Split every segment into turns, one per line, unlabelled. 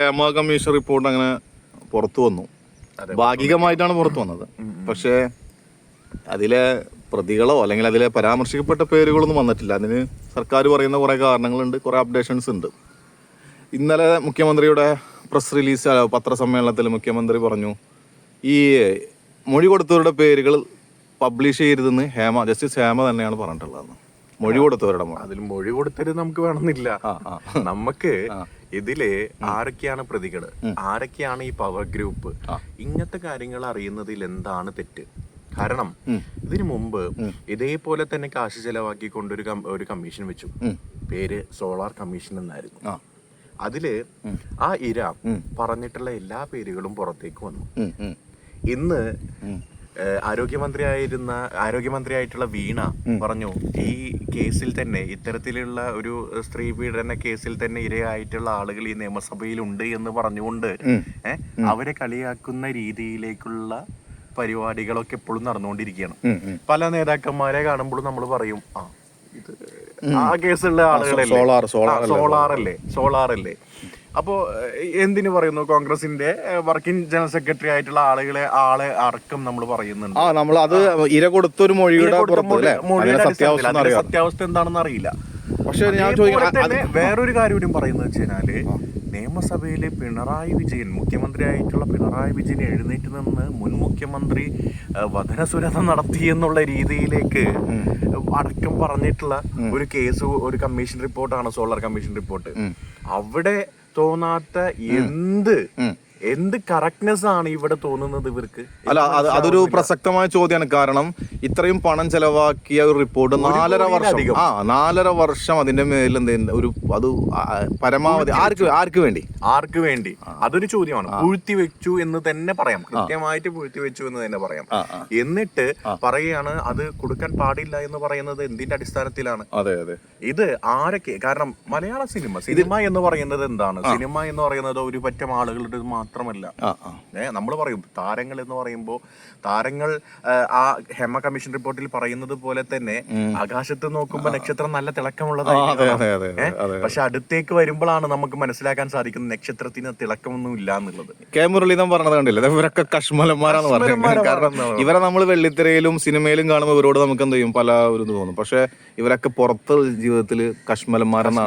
Hema commission report അങ്ങനെ പുറത്തു വന്നു. ഭാഗികമായിട്ടാണ് പുറത്തു വന്നത്. പക്ഷേ അതിലെ പ്രതികളോ അല്ലെങ്കിൽ അതിലെ പരാമർശിക്കപ്പെട്ട പേരുകളൊന്നും വന്നിട്ടില്ല. അതിന് സർക്കാർ പറയുന്ന കുറേ കാരണങ്ങളുണ്ട് കുറേ അപ്ഡേഷൻസ് ഉണ്ട്. ഇന്നലെ മുഖ്യമന്ത്രിയുടെ പ്രസ് റിലീസ് പത്രസമ്മേളനത്തിൽ മുഖ്യമന്ത്രി പറഞ്ഞു ഈ മൊഴി കൊടുത്തവരുടെ പേരുകൾ പബ്ലിഷ് ചെയ്യരുതെന്ന് ഹേമ ജസ്റ്റിസ് ഹേമ തന്നെയാണ് പറഞ്ഞിട്ടുള്ളത് മൊഴി കൊടുത്തവരുടെ.
അതിൽ മൊഴി കൊടുത്തത് നമുക്ക് വേണമെന്നില്ല. നമുക്ക് ഇതിൽ ആരൊക്കെയാണ് പ്രതികൾ? ആരൊക്കെയാണ് ഈ പവർ ഗ്രൂപ്പ്? ഇങ്ങനത്തെ കാര്യങ്ങൾ അറിയുന്നതിൽ എന്താണ് തെറ്റ്? കാരണം ഇതിനു മുമ്പ് ഇതേപോലെ തന്നെ കാശ് ചെലവാക്കിക്കൊണ്ട് ഒരു ഒരു കമ്മീഷൻ വെച്ചു. പേര് സോളാർ കമ്മീഷൻ എന്നായിരുന്നു. അതിൽ ആ ഇര പറഞ്ഞിട്ടുള്ള എല്ലാ പേരുകളും പുറത്തേക്ക് വന്നു. ഇന്ന് ആരോഗ്യമന്ത്രിയായിരുന്ന ആരോഗ്യമന്ത്രിയായിട്ടുള്ള വീണ പറഞ്ഞു ഈ കേസിൽ തന്നെ ഇത്തരത്തിലുള്ള ഒരു സ്ത്രീ പീഡന കേസിൽ തന്നെ ഇരയായിട്ടുള്ള ആളുകൾ ഈ നിയമസഭയിൽ ഉണ്ട് എന്ന് പറഞ്ഞുകൊണ്ട് അവരെ കളിയാക്കുന്ന രീതിയിലേക്കുള്ള പരിപാടികളൊക്കെ എപ്പോഴും നടന്നുകൊണ്ടിരിക്കുകയാണ്. പല നേതാക്കന്മാരെ കാണുമ്പോഴും നമ്മൾ പറയും ആ ഇത് ആ കേസുള്ള ആളുകളല്ലേ?
സോളാർ
അല്ലേ സോളാർ അല്ലേ അപ്പോ എന്തിന് പറയുന്നു കോൺഗ്രസിന്റെ വർക്കിംഗ് ജനറൽ സെക്രട്ടറി ആയിട്ടുള്ള ആളുകളെ ആളെ അടക്കം നമ്മൾ പറയുന്നുണ്ട്?
ആ നമ്മൾ അത് ഇര കൊടുത്തൊരു മൊഴിയുടെ സത്യാവസ്ഥ
എന്താണെന്ന് അറിയില്ല.
പക്ഷെ ഞാൻ
വേറൊരു കാര്യം കൂടി പറയുന്നത് വെച്ച് കഴിഞ്ഞാൽ നിയമസഭയിൽ പിണറായി വിജയൻ മുഖ്യമന്ത്രി ആയിട്ടുള്ള പിണറായി വിജയൻ എഴുന്നേറ്റ് നിന്ന് മുൻ മുഖ്യമന്ത്രി വധനസുരത നടത്തി എന്നുള്ള രീതിയിലേക്ക് അടക്കം പറഞ്ഞിട്ടുള്ള ഒരു കേസ് ഒരു കമ്മീഷൻ റിപ്പോർട്ടാണ് സോളാർ കമ്മീഷൻ റിപ്പോർട്ട്. അവിടെ തോന്നാത്ത എന്ത് എന്ത് കറക്റ്റ്നെസ് ആണ് ഇവിടെ തോന്നുന്നത് ഇവർക്ക്?
അല്ല അത് അതൊരു പ്രസക്തമായ ചോദ്യമാണ്. കാരണം ഇത്രയും പണം ചെലവാക്കിയ ഒരു റിപ്പോർട്ട് നാലര വർഷം. ആ നാലര വർഷം അതിന്റെ മേലിൽ എന്ത് ഒരു അത് പരമാവധി ആർക്ക് ആർക്ക് വേണ്ടി?
ആർക്ക് വേണ്ടി? അതൊരു ചോദ്യമാണ്. പൂഴ്ത്തി വെച്ചു എന്ന് തന്നെ പറയാം. കൃത്യമായിട്ട് പൂഴ്ത്തി വെച്ചു എന്ന് തന്നെ പറയാം. എന്നിട്ട് പറയുകയാണ് അത് കൊടുക്കാൻ പാടില്ല എന്ന് പറയുന്നത് എന്തിന്റെ അടിസ്ഥാനത്തിലാണ്?
അതെ അതെ.
ഇത് ആരൊക്കെ? കാരണം മലയാള സിനിമ സിനിമ എന്ന് പറയുന്നത് എന്താണ്? സിനിമ എന്ന് പറയുന്നത് ഒരു പറ്റം ആളുകളുടെ മാത്രമല്ല. നമ്മൾ പറയും താരങ്ങൾ എന്ന് പറയുമ്പോൾ താരങ്ങൾ ആ, ഹെമ കമ്മീഷൻ റിപ്പോർട്ടിൽ പറയുന്നത് പോലെ തന്നെ ആകാശത്ത് നോക്കുമ്പോൾ നക്ഷത്രം നല്ല
തിളക്കമുള്ളതാണ്?
പക്ഷെ അടുത്തേക്ക് വരുമ്പോഴാണ് നമുക്ക് മനസ്സിലാക്കാൻ സാധിക്കുന്നത് നക്ഷത്രത്തിന് തിളക്കമൊന്നും ഇല്ല എന്നുള്ളത്.
കെ മുരളീധരൻ പറഞ്ഞത് കണ്ടില്ല? ഇവരൊക്കെ കശ്മലന്മാരാന്ന് പറഞ്ഞത് കാരണം. ഇവരെ നമ്മൾ വെള്ളിത്തിരയിലും സിനിമയിലും കാണുമ്പോൾ ഇവരോട് നമുക്ക് എന്ത് ചെയ്യും? പല ഒരു തോന്നും. പക്ഷെ ഇവരൊക്കെ പുറത്ത് ജീവിതത്തിൽ
കശ്മലന്മാരാണ്.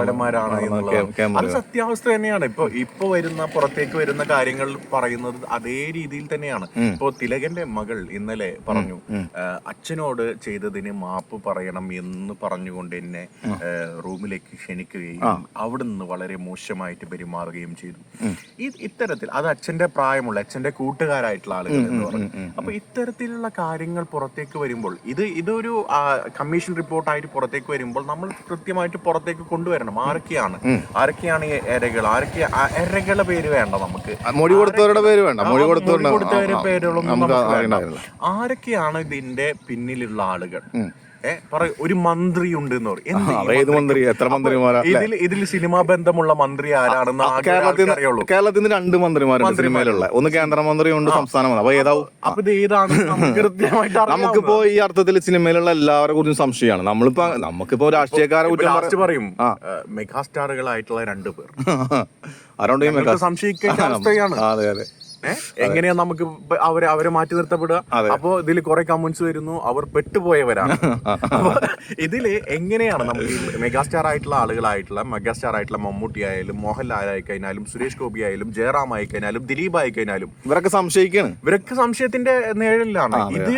സത്യാവസ്ഥ തന്നെയാണ്. ഇപ്പൊ ഇപ്പൊ വരുന്ന പുറത്തേക്ക് വരുന്ന കാര്യങ്ങൾ പറയുന്നത് അതേ രീതിയിൽ തന്നെയാണ്. ഇപ്പൊ തിലകന്റെ മകൾ ഇന്നലെ പറഞ്ഞു അച്ഛനോട് ചെയ്തതിന് മാപ്പ് പറയണം എന്ന് പറഞ്ഞുകൊണ്ട് എന്നെ റൂമിലേക്ക് ക്ഷണിക്കുകയും അവിടെ നിന്ന് വളരെ മോശമായിട്ട് പെരുമാറുകയും ചെയ്തു. ഈ ഇത്തരത്തിൽ അത് അച്ഛന്റെ പ്രായമുള്ള അച്ഛന്റെ കൂട്ടുകാരായിട്ടുള്ള ആളുകൾ എന്ന് പറഞ്ഞു. അപ്പൊ ഇത്തരത്തിലുള്ള കാര്യങ്ങൾ പുറത്തേക്ക് വരുമ്പോൾ ഇത് ഇതൊരു കമ്മീഷൻ റിപ്പോർട്ടായിട്ട് പുറത്തേക്ക് വരുമ്പോൾ നമ്മൾ കൃത്യമായിട്ട് പുറത്തേക്ക് കൊണ്ടുവരണം. ആരൊക്കെയാണ്? ആരൊക്കെയാണ് ഈ എരകൾ? ആരൊക്കെ ആ എരകളുടെ പേര് വേണ്ട നമുക്ക്.
മൊഴി കൊടുത്തവരുടെ പേര് വേണ്ട. മൊഴി കൊടുത്തവരുടെ
പേരുകളൊന്നും ആരൊക്കെയാണ് ഇതിന്റെ പിന്നിലുള്ള ആളുകൾ? ഒരു മന്ത്രി ഉണ്ട് എന്ന് പറയും
മന്ത്രി? എത്ര മന്ത്രിമാരാ?
ഇതിൽ ഇതിൽ സിനിമാ ബന്ധമുള്ള മന്ത്രി ആരാണെന്ന്
കേരളത്തിൽ കേരളത്തിൽ നിന്ന് രണ്ട് മന്ത്രിമാരുണ്ട് സിനിമയിലുള്ള. ഒന്ന് കേന്ദ്രമന്ത്രിയുണ്ട് സംസ്ഥാന മന്ത്രി അപ്പൊ ഏതാവും?
അപ്പൊ ഇത് ഏതാണ്?
നമുക്കിപ്പോ ഈ അർത്ഥത്തിൽ സിനിമയിലുള്ള എല്ലാവരെ കുറിച്ചും സംശയമാണ്. നമ്മളിപ്പോ നമുക്കിപ്പോ രാഷ്ട്രീയക്കാരെ
കുറിച്ച് പറയും മെഗാസ്റ്റാറുകളായിട്ടുള്ള രണ്ടു പേർ. നമുക്ക് സംശയിക്കേണ്ട അവസ്ഥയാണ്.
അതെ അതെ?
എങ്ങനെയാ നമുക്ക് അവരെ അവരെ മാറ്റി നിർത്തപ്പെടുക? അപ്പോ ഇതിൽ കുറെ കമന്റ്സ് വരുന്നു. അവർ പെട്ടുപോയവരാണ്. ഇതിൽ എങ്ങനെയാണ് നമുക്ക് മെഗാസ്റ്റാർ ആയിട്ടുള്ള ആളുകളായിട്ടുള്ള മെഗാസ്റ്റാർ ആയിട്ടുള്ള മമ്മൂട്ടി ആയാലും മോഹൻലാൽ ആയി കഴിഞ്ഞാലും സുരേഷ് ഗോപി ആയാലും ജയറാം ആയി കഴിഞ്ഞാലും ദിലീപ് ആയി കഴിഞ്ഞാലും
ഇവരൊക്കെ സംശയിക്കാണ്.
ഇവരൊക്കെ സംശയത്തിന്റെ നേഴലിലാണ് ഇത്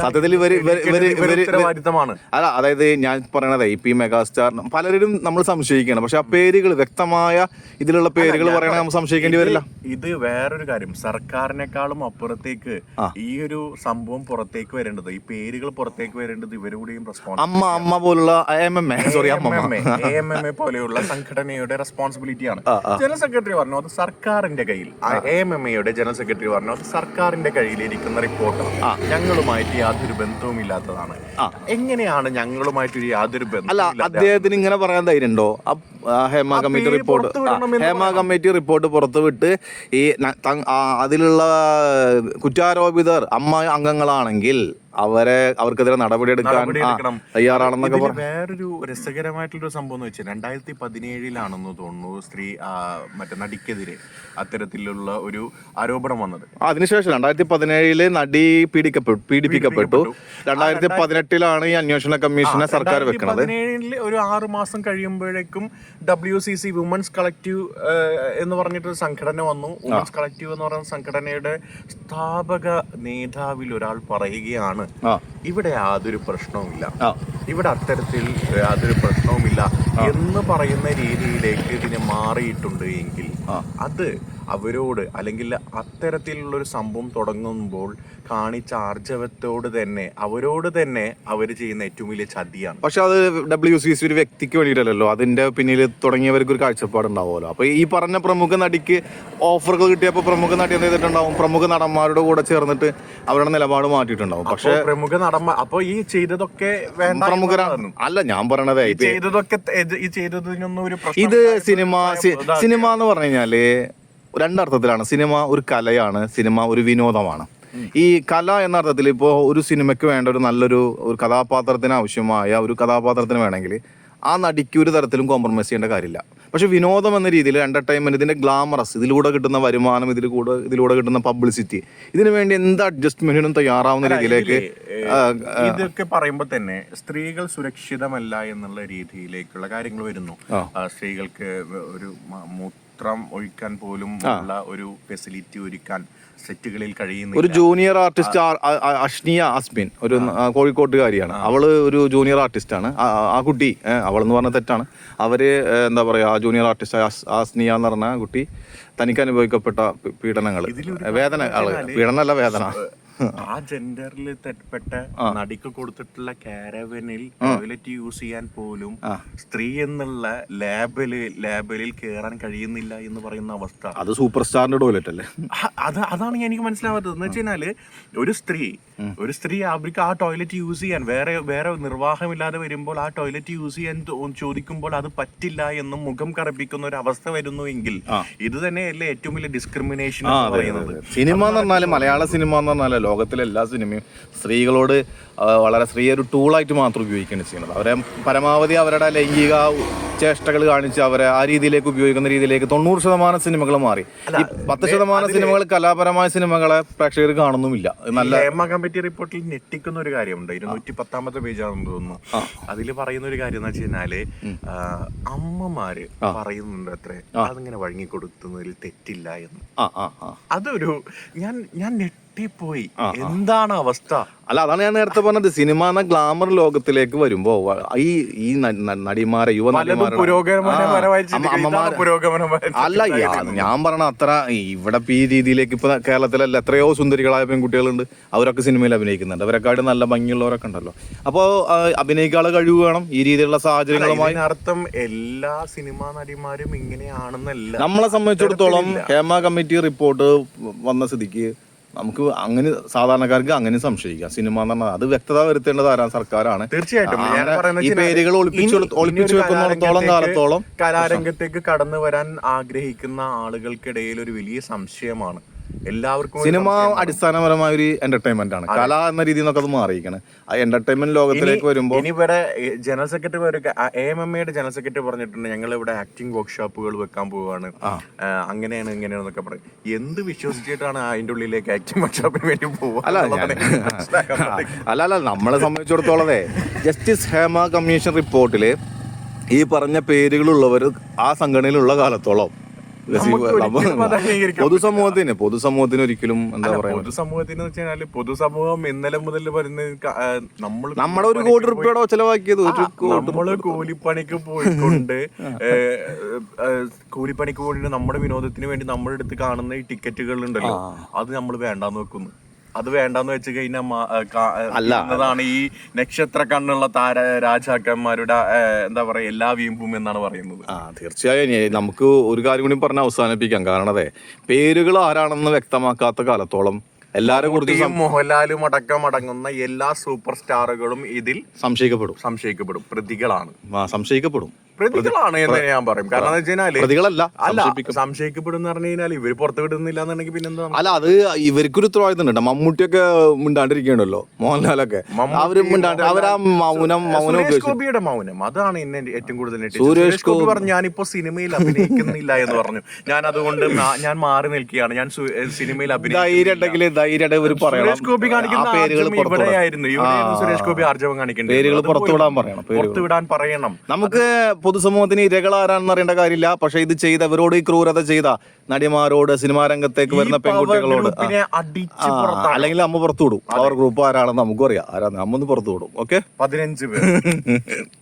സത്യത്തിൽ ഇവർ ഇവർ ഇവർ ഇവർ
ഉത്തരവാദിത്തമാണ്
അല്ല അതായത് ഞാൻ പറയണത് ഇപ്പൊ ഈ മെഗാസ്റ്റാർ പലരും നമ്മൾ സംശയിക്കണം പക്ഷെ ആ പേരുകൾ വ്യക്തമായ ഇതിലുള്ള പേരുകൾ പറയണ നമ്മൾ സംശയിക്കേണ്ടി വരില്ല.
ഇത് വേറൊരു കാര്യം. സർക്കാരിനെക്കാളും അപ്പുറത്തേക്ക് ഈ ഒരു സംഭവം പുറത്തേക്ക് വരേണ്ടത് ഈ പേരുകൾ പുറത്തേക്ക് വരേണ്ടത് ഇവരുടെയും റെസ്പോൺസ്
അമ്മ അമ്മ പോലുള്ള M M A sorry Amma
A M M A പോലെയുള്ള സംഘടനയുടെ റെസ്പോൺസിബിലിറ്റിയാണ് ജനറൽ സെക്രട്ടറി പറഞ്ഞു അത് സർക്കാരിന്റെ കയ്യിൽ? എ എം എയുടെ ജനറൽ സെക്രട്ടറി പറഞ്ഞു അത് സർക്കാരിന്റെ കയ്യിലിരിക്കുന്ന റിപ്പോർട്ടാണ് ഞങ്ങളുമായിട്ട് യാതൊരു ബന്ധവും ഇല്ലാത്തതാണ് എങ്ങനെയാണ് ഞങ്ങളുമായിട്ട് ഒരു യാതൊരു
അല്ല
ബന്ധവും
അദ്ദേഹത്തിന് ഇങ്ങനെ പറയാൻ ധൈര്യം ഉണ്ടോ ആ Hema committee report Hema committee report പുറത്തുവിട്ട് ഈ അതിലുള്ള കുറ്റാരോപിതർ അമ്മ അംഗങ്ങളാണെങ്കിൽ അവരെ അവർക്കെതിരെ നടപടിയെടുക്കാൻ
എടുക്കാൻ
തയ്യാറാണെന്നൊക്കെ പറഞ്ഞു
വേറൊരു രസകരമായിട്ടുള്ള സംഭവം എന്ന് വെച്ചാൽ രണ്ടായിരത്തി പതിനേഴിലാണെന്ന് തോന്നുന്നു സ്ത്രീ മറ്റേ നടിക്കെതിരെ അത്തരത്തിലുള്ള ഒരു ആരോപണം വന്നത്.
അതിനുശേഷം രണ്ടായിരത്തി പതിനേഴിൽ നടി പീഡിക്കപ്പെട്ടു പീഡിപ്പിക്കപ്പെട്ടു. രണ്ടായിരത്തി പതിനെട്ടിലാണ് ഈ അന്വേഷണ കമ്മീഷനെ സർക്കാർ വെക്കുന്നത്
പതിനേഴിൽ ഒരു ആറു മാസം കഴിയുമ്പോഴേക്കും W C C women's collective എന്ന് പറഞ്ഞിട്ടൊരു സംഘടന വന്നു. വുമൻസ് കളക്റ്റീവ് എന്ന് പറയുന്ന സംഘടനയുടെ സ്ഥാപക നേതാവിൽ ഒരാൾ പറയുകയാണ് ഇവിടെ യാതൊരു പ്രശ്നവുമില്ല. ഇവിടെ അത്തരത്തിൽ യാതൊരു പ്രശ്നവുമില്ല എന്ന് പറയുന്ന രീതിയിലേക്ക് ഇതിന് മാറിയിട്ടുണ്ട് എങ്കിൽ അത് അവരോട് അല്ലെങ്കിൽ അത്തരത്തിലുള്ളൊരു സംഭവം തുടങ്ങുമ്പോൾ കാണിച്ച ആർജവത്തോട് തന്നെ അവരോട് തന്നെ അവർ ചെയ്യുന്ന ഏറ്റവും വലിയ ചതിയാണ്.
പക്ഷെ അത് ഡബ്ല്യു സി സി ഒരു വ്യക്തിക്ക് വേണ്ടിയിട്ടല്ലോ അതിന്റെ പിന്നിൽ തുടങ്ങിയവർക്ക് ഒരു കാഴ്ചപ്പാടുണ്ടാവുമല്ലോ. അപ്പൊ ഈ പറഞ്ഞ പ്രമുഖ നടിക്ക് ഓഫറുകൾ കിട്ടിയപ്പോൾ പ്രമുഖ നടി എന്ത് ചെയ്തിട്ടുണ്ടാവും? പ്രമുഖ നടന്മാരുടെ കൂടെ ചേർന്നിട്ട് അവരുടെ നിലപാട് മാറ്റിയിട്ടുണ്ടാവും. പക്ഷെ
പ്രമുഖ നടന്മാർ അപ്പൊ ഈ ചെയ്തതൊക്കെ വേണ്ട പ്രമുഖരാണ്
അല്ല ഞാൻ പറയണതേ
ചെയ്തതൊക്കെ ഈ ചെയ്തതിനൊന്നും ഒരു
ഇത് സിനിമ സിനിമ എന്ന് പറഞ്ഞു കഴിഞ്ഞാൽ രണ്ടർത്ഥത്തിലാണ്. സിനിമ ഒരു കലയാണ് സിനിമ ഒരു വിനോദമാണ്. ഈ കല എന്ന അർത്ഥത്തിൽ ഇപ്പോൾ ഒരു സിനിമയ്ക്ക് വേണ്ട ഒരു നല്ലൊരു ഒരു കഥാപാത്രത്തിന് ആവശ്യമായ ഒരു കഥാപാത്രത്തിന് വേണമെങ്കിൽ ആ നടിക്ക് ഒരു തരത്തിലും കോംപ്രമൈസ് ചെയ്യേണ്ട കാര്യമില്ല. പക്ഷെ വിനോദം എന്ന രീതിയിൽ എന്റർടൈൻമെന്റ് ഇതിന്റെ ഗ്ലാമറസ് ഇതിലൂടെ കിട്ടുന്ന വരുമാനം ഇതിൽ കൂടെ ഇതിലൂടെ കിട്ടുന്ന പബ്ലിസിറ്റി ഇതിനു വേണ്ടി എന്ത് അഡ്ജസ്റ്റ്മെന്റിനും തയ്യാറാവുന്ന രീതിയിലേക്ക്
ഇതൊക്കെ പറയുമ്പോൾ തന്നെ സ്ത്രീകൾ സുരക്ഷിതമല്ല എന്നുള്ള രീതിയിലേക്കുള്ള കാര്യങ്ങൾ വരുന്നു. സ്ത്രീകൾക്ക് ഒരു മൂത്രം ഒഴിക്കാൻ പോലും ഉള്ള ഒരു ഫെസിലിറ്റി ഒരുക്കാൻ സെറ്റുകളിൽ കഴിയുന്ന
ഒരു ജൂനിയർ ആർട്ടിസ്റ്റ് അഷ്നിയ അസ്മിൻ ഒരു കോഴിക്കോട്ടുകാരിയാണ്. അവൾ ഒരു ജൂനിയർ ആർട്ടിസ്റ്റ് ആണ്. ആ- കുട്ടി അവൾ എന്ന് പറഞ്ഞ തെറ്റാണ്. അവർ എന്താ പറയാ ആ ജൂനിയർ ആർട്ടിസ്റ്റ് അസ്നിയ എന്ന് പറഞ്ഞ കുട്ടി തനിക്ക് അനുഭവിക്കപ്പെട്ട പീഡനങ്ങൾ വേദന ആൾ പീഡനമല്ല വേദന.
ആ ജെൻഡറിൽ പെട്ട നടിക്ക് കൊടുത്തിട്ടുള്ള കാരവനിൽ ടോയ്ലറ്റ് യൂസ് ചെയ്യാൻ പോലും സ്ത്രീ എന്നുള്ള ലാബിൽ ലാബിലിൽ കയറാൻ കഴിയുന്നില്ല എന്ന് പറയുന്ന അവസ്ഥ.
അത് സൂപ്പർ സ്റ്റാറിന്റെ ടോയ്ലറ്റ് അല്ലേ
അത് അതാണ് എനിക്ക് മനസ്സിലാവാത്തത്. എന്ന് വെച്ചാൽ ഒരു സ്ത്രീ ഒരു സ്ത്രീ അവർക്ക് ആ ടോയ്ലറ്റ് യൂസ് ചെയ്യാൻ വേറെ വേറെ നിർവാഹമില്ലാതെ വരുമ്പോൾ ആ ടോയ്ലറ്റ് യൂസ് ചെയ്യാൻ ചോദിക്കുമ്പോൾ അത് പറ്റില്ല എന്നും മുഖം കറപ്പിക്കുന്ന ഒരു അവസ്ഥ വരുന്നു എങ്കിൽ ഇത് തന്നെയല്ലേ ഏറ്റവും വലിയ ഡിസ്ക്രിമിനേഷൻ പറയുന്നത്.
സിനിമ എന്ന് പറഞ്ഞാൽ മലയാള സിനിമ എന്ന് പറഞ്ഞാൽ ലോകത്തിലെ എല്ലാ സിനിമയും സ്ത്രീകളോട് വളരെ സ്ത്രീ ഒരു ടൂളായിട്ട് മാത്രം ഉപയോഗിക്കുകയാണ് ചെയ്യുന്നത്. അവരെ പരമാവധി അവരുടെ ലൈംഗിക ചേഷ്ടകൾ കാണിച്ച് അവരെ ആ രീതിയിലേക്ക് ഉപയോഗിക്കുന്ന രീതിയിലേക്ക് തൊണ്ണൂറ് ശതമാനം സിനിമകൾ മാറി. ഈ പത്ത് ശതമാനം സിനിമകൾ കലാപരമായ സിനിമകളെ പ്രേക്ഷകർ കാണുന്നുമില്ല. നല്ല
ഹേമ കമ്മിറ്റി റിപ്പോർട്ടിൽ ഞെട്ടിക്കുന്ന ഒരു കാര്യമുണ്ട്. ഇരുന്നൂറ്റി പത്താമത്തെ പേജാണെന്ന് തോന്നുന്നു. അതിൽ പറയുന്ന ഒരു കാര്യം എന്ന് വെച്ച് കഴിഞ്ഞാൽ അമ്മമാര് പറയുന്നുണ്ട് അത്രേ. അതിങ്ങനെ വഴങ്ങി കൊടുക്കുന്നതിൽ തെറ്റില്ല എന്ന്. അതൊരു ഞാൻ ഞാൻ ഞെട്ടിപ്പോയി. എന്താണ് അവസ്ഥ?
അല്ല അതാണ് ഞാൻ നേരത്തെ പറഞ്ഞത്. സിനിമ എന്ന ഗ്ലാമർ ലോകത്തിലേക്ക് വരുമ്പോ ഈ ഈ നടിമാരെ യുവ അല്ല ഞാൻ പറഞ്ഞ അത്ര ഇവിടെ ഈ രീതിയിലേക്ക് ഇപ്പൊ കേരളത്തിലല്ല എത്രയോ സുന്ദരികളായ പെൺകുട്ടികളുണ്ട്. അവരൊക്കെ സിനിമയിൽ അഭിനയിക്കുന്നുണ്ട്. അവരെക്കാട് നല്ല ഭംഗിയുള്ളവരൊക്കെ ഉണ്ടല്ലോ. അപ്പോൾ അഭിനയിക്കാനുള്ള കഴിവ് വേണം. ഈ രീതിയിലുള്ള സാഹചര്യങ്ങളുമായി
ഇതിനർത്ഥം എല്ലാ സിനിമാ നടിമാരും ഇങ്ങനെയാണെന്നല്ല.
നമ്മളെ സംബന്ധിച്ചിടത്തോളം ഹേമ കമ്മിറ്റി റിപ്പോർട്ട് വന്ന സ്ഥിതിക്ക് നമുക്ക് അങ്ങനെ സാധാരണക്കാർക്ക് അങ്ങനെ സംശയിക്കാം. സിനിമ എന്ന് പറഞ്ഞാൽ അത് വ്യക്തത വരുത്തേണ്ടത് ആരാ? സർക്കാരാണ്.
തീർച്ചയായിട്ടും.
ഈ പേരുകൾ ഒളിപ്പിച്ചു
ഇനി-
ഒളിപ്പിച്ചു വെക്കുന്നിടത്തോളം കാലത്തോളം
കലാരംഗത്തേക്ക് കടന്നു വരാൻ ആഗ്രഹിക്കുന്ന ആളുകൾക്കിടയിൽ ഒരു വലിയ സംശയമാണ്. എല്ലാവർക്കും
സിനിമ. അടിസ്ഥാനപരമായ ഒരു എന്റർടൈൻമെന്റ് ആണ്. കല എന്ന രീതിയിൽ നിന്നൊക്കെ അത് മാറിയിരിക്കണം. ആ എന്റർടൈൻമെന്റ് ലോകത്തിലേക്ക് വരുമ്പോൾ
ഇനി ഇവിടെ general secretary A M M എയുടെ ജനറൽ സെക്രട്ടറി പറഞ്ഞിട്ടുണ്ട് ഞങ്ങൾ ഇവിടെ ആക്ടിംഗ് വർക്ക്ഷോപ്പുകൾ വെക്കാൻ പോവുകയാണ് അങ്ങനെയാണ് ഇങ്ങനെയാണെന്നൊക്കെ പറയും. എന്ത് വിശ്വസിച്ചിട്ടാണ് അതിന്റെ ഉള്ളിലേക്ക് ആക്ടിംഗ് വർക്ക്ഷോപ്പിന് വേണ്ടി പോവുക
അല്ല
പറ്റുന്നത്.
അല്ല അല്ല നമ്മളെ സംബന്ധിച്ചിടത്തോളമേ ജസ്റ്റിസ് ഹേമ കമ്മീഷൻ റിപ്പോർട്ടിൽ ഈ പറഞ്ഞ പേരുകളുള്ളവർ ആ സംഘടനയിലുള്ള കാലത്തോളം പൊതുസമൂഹത്തിന് പൊതുസമൂഹത്തിന് ഒരിക്കലും എന്താ? പറയാ
പൊതുസമൂഹത്തിന് വെച്ചാൽ വെച്ചാൽ പൊതുസമൂഹം ഇന്നലെ മുതൽ വരുന്ന നമ്മൾ
നമ്മളെ ഒരു കോടി റുപ്യയുടെ ചെലവാക്കിയത്
നമ്മൾ കൂലിപ്പണിക്ക് പോയിക്കൊണ്ട് കൂലിപ്പണിക്ക് പോയിട്ട് നമ്മുടെ വിനോദത്തിന് വേണ്ടി നമ്മുടെ അടുത്ത് കാണുന്ന ഈ ടിക്കറ്റുകൾ ഉണ്ടല്ലോ അത് നമ്മൾ വേണ്ടാന്ന് വെക്കുന്നു. അത് വേണ്ടെന്ന് വെച്ച് കഴിഞ്ഞാൽ ഈ നക്ഷത്ര കണ്ണുള്ള താര രാജാക്കന്മാരുടെ എന്താ പറയാ എല്ലാ വീമ്പും എന്നാണ് പറയുന്നത്.
ആ തീർച്ചയായും. നമുക്ക് ഒരു കാര്യം കൂടി പറഞ്ഞ് അവസാനിപ്പിക്കാം. കാരണം അതെ പേരുകൾ ആരാണെന്ന് വ്യക്തമാക്കാത്ത കാലത്തോളം എല്ലാരെ കുറിച്ചും
മോഹൻലാലും അടക്കം അടങ്ങുന്ന എല്ലാ സൂപ്പർ സ്റ്റാറുകളും ഇതിൽ
സംശയിക്കപ്പെടും.
സംശയിക്കപ്പെടും. പ്രതികളാണ്.
സംശയിക്കപ്പെടും.
പ്രതികളാണ് എന്ന് ഞാൻ പറയും. കാരണം എന്ന്
പ്രതികളല്ല
അല്ല. സംശയിക്കപ്പെടുന്ന പറഞ്ഞു കഴിഞ്ഞാൽ ഇവർ പുറത്ത് വിടുന്നില്ല എന്നുണ്ടെങ്കിൽ പിന്നെന്താ
അല്ല അത് ഇവർക്കൊരു ഉത്തരവാദിത്തം ഉണ്ട്. മമ്മൂട്ടിയൊക്കെ മിണ്ടാണ്ടിരിക്കണല്ലോ മോഹൻലാലൊക്കെ. അവർ മിണ്ടാണ്ട് അവരാ മൗനം മൗനം
ഗോപിയുടെ മൗനം അതാണ് എന്നെ ഏറ്റവും കൂടുതൽ
സുരേഷ്
ഗോപി പറഞ്ഞു ഞാനിപ്പോ സിനിമയിൽ അഭിനയിക്കുന്നില്ല എന്ന് പറഞ്ഞു. ഞാൻ അതുകൊണ്ട് ഞാൻ മാറി നിൽക്കുകയാണ്. ഞാൻ സിനിമയിൽ സുരേഷ് ഗോപി കാണിക്കുന്ന ഇവിടെയായിരുന്നു. സുരേഷ് ഗോപി ആർജവം കാണിക്കേണ്ടത്
പുറത്തുവിടാൻ പറയണം
പുറത്തുവിടാൻ പറയണം.
നമുക്ക് പൊതുസമൂഹത്തിന് ഇരകൾ ആരാണെന്ന് അറിയേണ്ട കാര്യമില്ല. പക്ഷെ ഇത് ചെയ്തവരോട് ഈ ക്രൂരത ചെയ്ത നടിമാരോട് സിനിമാ രംഗത്തേക്ക് വരുന്ന പെൺകുട്ടികളോട്. അല്ലെങ്കിൽ അമ്മ പുറത്തു വിടും. അവർ ഗ്രൂപ്പ് ആരാണെന്ന് നമുക്കും അറിയാം. ആരാ അമ്മ ഒന്ന് പുറത്തു വിടും. ഓക്കെ?
പതിനഞ്ച് പേർ